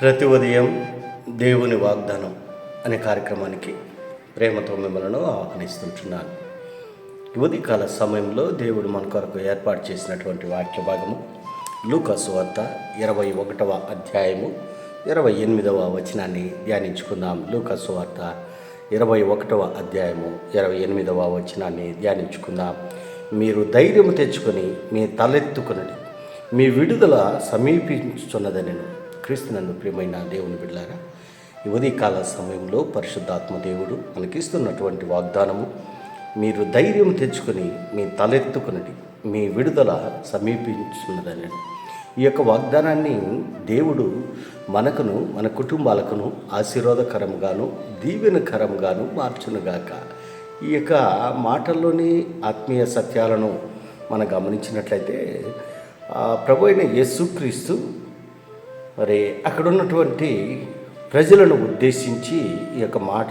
ప్రతి ఉదయం దేవుని వాగ్దానం అనే కార్యక్రమానికి ప్రేమతో మిమ్మల్ని ఆహ్వానిస్తుంటున్నాను. ఉదయకాల సమయంలో దేవుడు మన కొరకు ఏర్పాటు చేసినటువంటి వాక్య భాగము లూకసు వార్త ఇరవై ఒకటవ అధ్యాయము ఇరవై ఎనిమిదవ వచనాన్ని ధ్యానించుకుందాం. లూకసు వార్త ఇరవై ఒకటవ అధ్యాయము ఇరవై ఎనిమిదవ వచనాన్ని ధ్యానించుకుందాం. మీరు ధైర్యం తెచ్చుకొని మీ తలెత్తుకునడి. మీ విడుదల సమీపించుచున్నదని క్రీస్తునందు ప్రియమైన దేవుని బిడ్డారా ఈ ఉదయకాల సమయంలో పరిశుద్ధాత్మ దేవుడు మనకిస్తున్నటువంటి వాగ్దానము మీరు ధైర్యం తెచ్చుకొని మీ తలెత్తుకునడి మీ విడుదల సమీపించున్నదని ఈ యొక్క వాగ్దానాన్ని దేవుడు మనకును మన కుటుంబాలకును ఆశీర్వాదకరంగాను దీవెనకరంగాను మార్చునుగాక. ఈ యొక్క మాటల్లోని ఆత్మీయ సత్యాలను మనం గమనించినట్లయితే ప్రభు అయిన యేసుక్రీస్తు మరి అక్కడ ఉన్నటువంటి ప్రజలను ఉద్దేశించి ఈ యొక్క మాట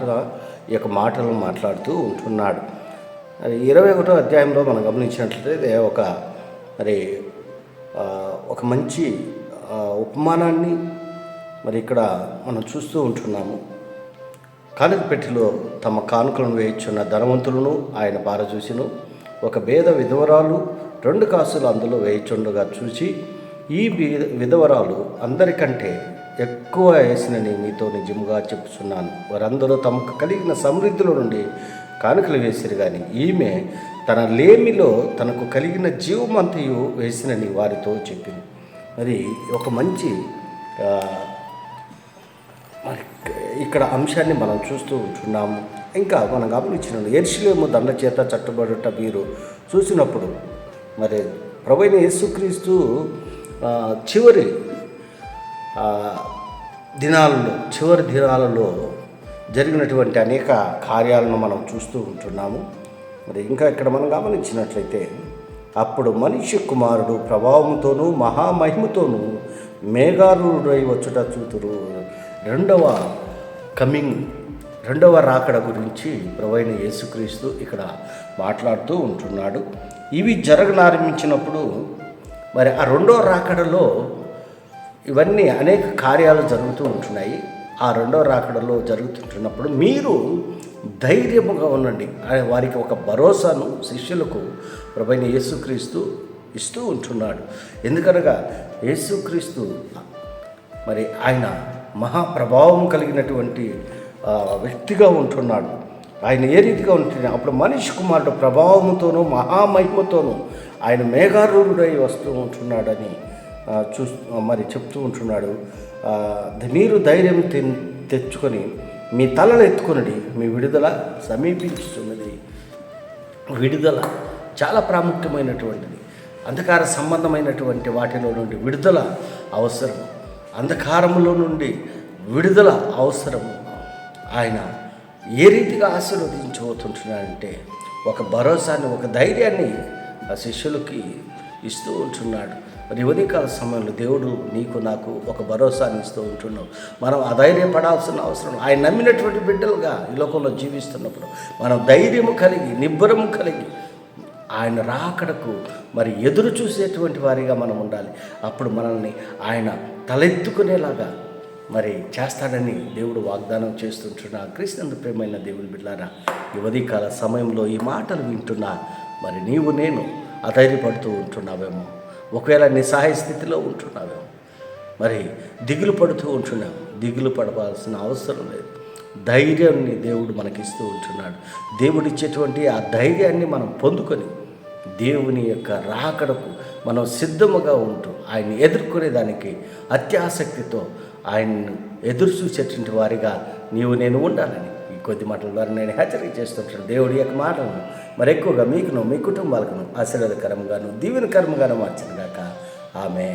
ఈ యొక్క మాటలను మాట్లాడుతూ ఉంటున్నాడు. మరి ఇరవై ఒకటో అధ్యాయంలో మనం గమనించినట్లయితే ఒక మరి ఒక మంచి ఉపమానాన్ని మరి ఇక్కడ మనం చూస్తూ ఉంటున్నాము. కానుక పెట్టిలో తమ కానుకలను వేయించున్న ధనవంతులను ఆయన బార చూసిను ఒక భేద విధవరాలు రెండు కాసులు అందులో వేయిచుండగా చూసి ఈ విధవరాలు అందరికంటే ఎక్కువ వేసినని మీతో నిజముగా చెప్తున్నాను వారందరూ తమకు కలిగిన సమృద్ధిలో నుండి కానుకలు వేసిరు కానీ ఈమె తన లేమిలో తనకు కలిగిన జీవమంతయు వేసినని వారితో చెప్పింది మరి ఒక మంచి మరి ఇక్కడ అంశాన్ని మనం చూస్తూ ఉంటున్నాము ఇంకా మనం గమనించిన ఎర్షిలేము దండ చేత చట్టబడుట మీరు చూసినప్పుడు మరి ప్రభైన యేసుక్రీస్తు చివరి దినాలలో చివరి దినాలలో జరిగినటువంటి అనేక కార్యాలను మనం చూస్తూ ఉంటున్నాము. మరి ఇంకా ఇక్కడ మనం గమనించినట్లయితే అప్పుడు మనిషి కుమారుడు ప్రభావంతోనూ మహామహిమతోనూ మేఘారుడై వచ్చుట చూతురు. రెండవ కమింగ్ రెండవ రాకడ గురించి ప్రవైన యేసుక్రీస్తు ఇక్కడ మాట్లాడుతూ ఉంటున్నాడు. ఇవి జరగనారంభించినప్పుడు మరి ఆ రెండో రాకడలో ఇవన్నీ అనేక కార్యాలు జరుగుతూ ఉంటున్నాయి. ఆ రెండో రాకడలో జరుగుతుంటున్నప్పుడు మీరు ధైర్యముగా ఉండండి. వారికి ఒక భరోసాను శిష్యులకు ప్రభైన యేసుక్రీస్తు ఇస్తూ ఉంటున్నాడు. ఎందుకనగా యేసుక్రీస్తు మరి ఆయన మహాప్రభావం కలిగినటువంటి వ్యక్తిగా ఉంటున్నాడు. ఆయన ఏ రీతిగా ఉంటున్నాడు? అప్పుడు మనిషి కుమారుడు ప్రభావంతోనూ మహామహిమతోనూ ఆయన మేఘారూఢుడై వస్తూ ఉంటున్నాడని చూ మరి చెప్తూ ఉంటున్నాడు. మీరు ధైర్యం తె తెచ్చుకొని మీ తలను ఎత్తుకొనడి మీ విడుదల సమీపించుతున్నది విడుదల చాలా ప్రాముఖ్యమైనటువంటిది. అంధకార సంబంధమైనటువంటి వాటిలో నుండి విడుదల అవసరం. అంధకారంలో నుండి విడుదల అవసరము ఆయన ఏ రీతిగా ఆశీర్వదించబోతుంటున్నాడంటే ఒక భరోసాని ఒక ధైర్యాన్ని ఆ శిష్యులకి ఇస్తూ ఉంటున్నాడు. మరి ఉదయకాల సమయంలో దేవుడు నీకు నాకు ఒక భరోసాని ఇస్తూ ఉంటున్నావు మనం అధైర్యపడాల్సిన అవసరం ఆయన నమ్మినటువంటి బిడ్డలుగా ఈ లోకంలో జీవిస్తున్నప్పుడు మనం ధైర్యము కలిగి నిబ్బరము కలిగి ఆయన రాకడకు మరి ఎదురు చూసేటువంటి వారిగా మనం ఉండాలి. అప్పుడు మనల్ని ఆయన తలెత్తుకునేలాగా మరి చేస్తాడని దేవుడు వాగ్దానం చేస్తుంటున్న క్రీస్తునందు ప్రేమైన దేవుని బిడ్డారా ఈ ఉదయకాల సమయంలో ఈ మాటలు వింటున్నా మరి నీవు నేను అధైర్యపడుతూ ఉంటున్నావేమో. ఒకవేళ నిస్సహాయ స్థితిలో ఉంటున్నావేమో. మరి దిగులు పడుతూ ఉంటున్నాము దిగులు పడవలసిన అవసరం లేదు. ధైర్యాన్ని దేవుడు మనకిస్తూ ఉంటున్నాడు. దేవుడు ఇచ్చేటువంటి ఆ ధైర్యాన్ని మనం పొందుకొని దేవుని యొక్క రాకడకు మనం సిద్ధముగా ఉంటూ ఆయన్ని ఎదుర్కొనే దానికి అత్యాసక్తితో ఆయన్ను ఎదురు చూసేటువంటి వారిగా నీవు నేను ఉండాలని కొద్ది మాటల ద్వారా నేను హెచ్చరిక చేస్తుంటాను. దేవుడి యొక్క మాటలను మరి ఎక్కువగా మీకును మీ కుటుంబాలకును ఆశీర్వాదకరంగాను దీవెనకరంగాను మార్చిన గాక. ఆమె